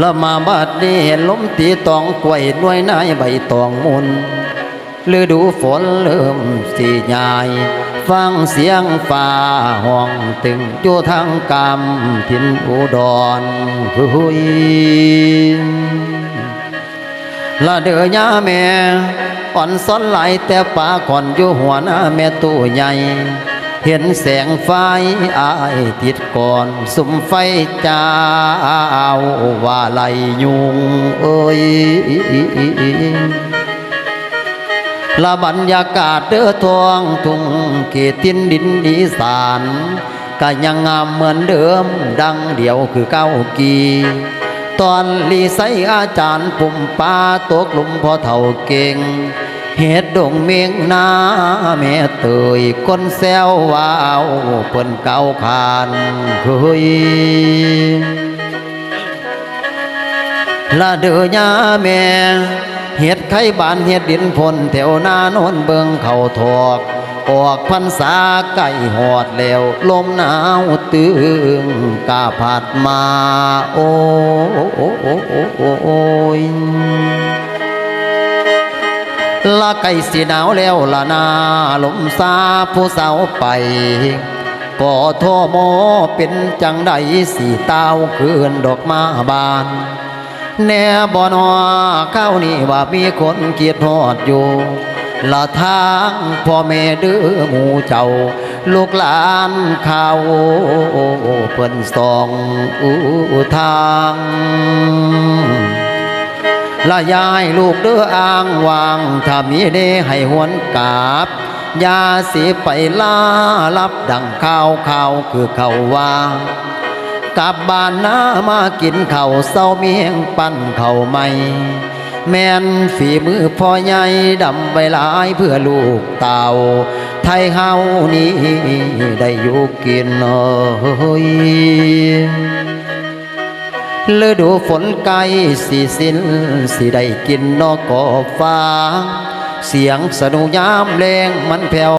ละมาบัดนี้เห็นลมตีตองกล้วยหน่วยนายใบตองมุนฤดูฝนเริ่มสีใหญ่ฟังเสียงฟ้าห้องตึงอยู่ทางกำทินอุดรหุยละเดือยาแม่อ่อนซ้อนไหลแต่ป่าก่อนอยู่หัวหน้าแม่ตู้ใหญ่ เห็นแสงไฟอายติดก่อนสุมไฟจ้าวว่าไหลยุงเอ้ยละบรรยากาศเด้อทองทุ่งเขตทินดินดีสานก็ยังงามเหมือนเดิมดังเดียวคือเก้ากีตอนลีไซอาจารย์ปุ่มปาตกหลุมพอเท่าเก่ง เหตุดงเมียงนาแม่เตยคนแซวว่าวเปิ้นเก่าขานเคยละเดือยาแม่เห็ดไข่บานเห็ดดินพนแถวหน้าโนนเบิงเขาทอกออกพรรษาไก่หอดแล้ว ลมหนาวตึงกาผัดมา โอ้โอ้โอ้โอ้โอ้โอ้ ละไก่สีหนาวแล้วละนาลมซาผู้สาวไปก็โทโมเป็นจังใดสีเต้าคืนดอกมาบาน แน่บ่นอเข้านี่ว่ามีคนเกียดฮอดอยู่ละทางพ่อแม่เดือหมูเจ้า ลูกหลานเขาเพิ่นสองอูทาง ละยายลูกเด้ออ้างวางถ้ามีเดให้หวนกาบยาสิไปลาลับดังข้าวข้าวคือเขาว่ากลับบ้านน้ามากินข้าวเศร้าเมียงปั้นข้าวใหม่ แม่นฝีมือพ่อใหญ่ดำใบลายเพื่อลูกเต่า ไทยเฮานี้ได้อยู่กินเอ้ย ฤดูฝนไกลสิสิ้นสิได้กินนอกกอฟ้า เสียงสนุยามแรงมันแผ่ว